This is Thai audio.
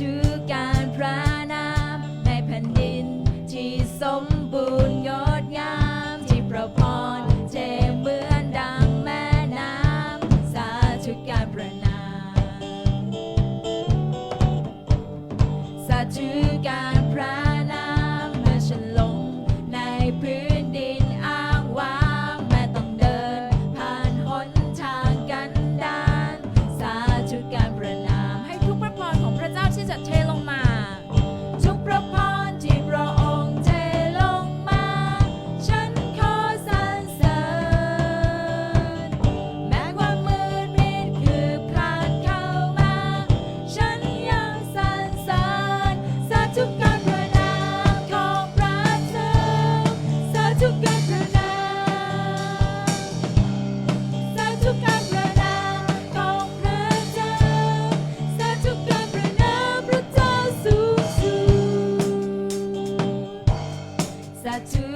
ชื่อการพระนามในแผ่นดินที่สม To.